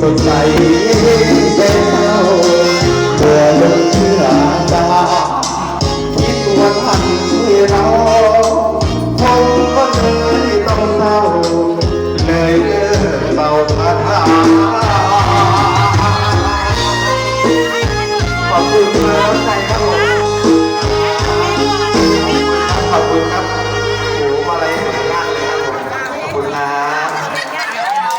สดใสใจเศร้าเมื่อลงเชื่อตาคิดว่าท่านที่เราผมก็เลยต้องเศร้าเลยเลิกเบาคาถาขอบคุณครับใจครับผมขอบคุณครับโอ้มาอะไรหายากเลยครับผมขอบคุณครับ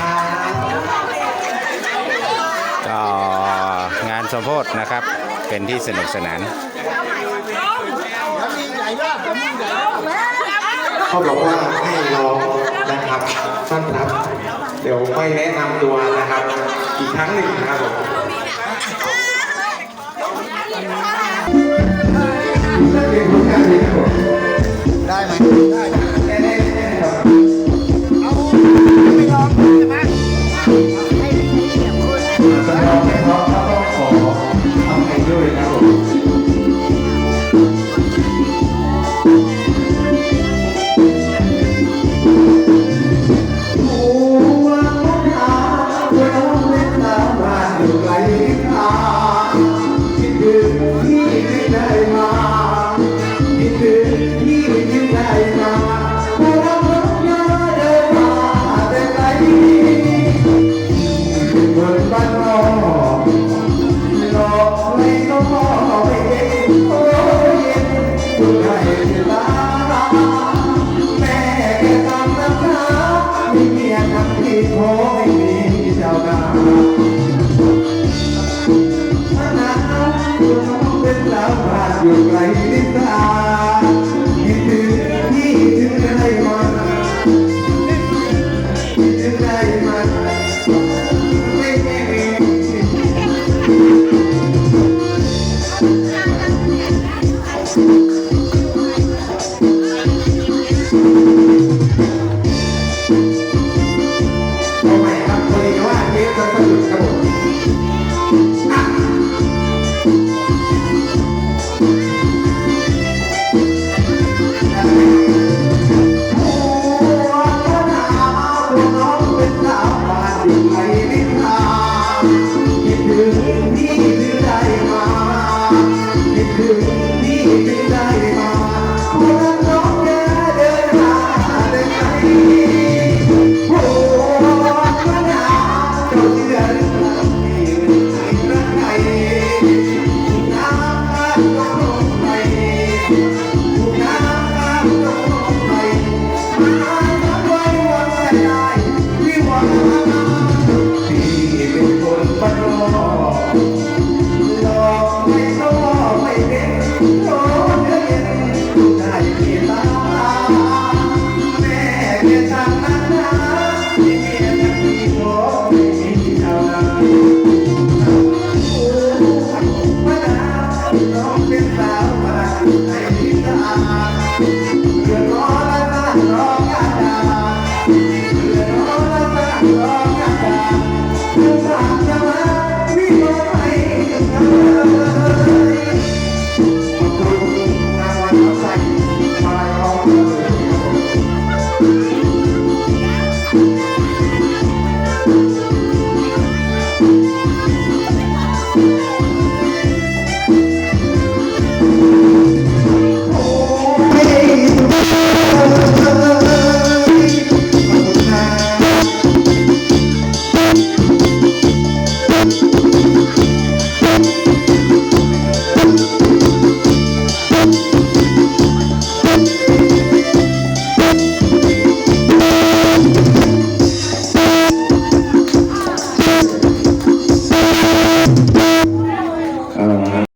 ครับ ก็งานสมโพธนะครับ เป็นที่สนุกสนานเขาบอกว่าให้ร้องนะครับต้อนรับ เดี๋ยวไม่แนะนำตัวนะครับ อีกครั้งหนึ่งนะครับผมได้ไหมได้ Meu pai gritar you.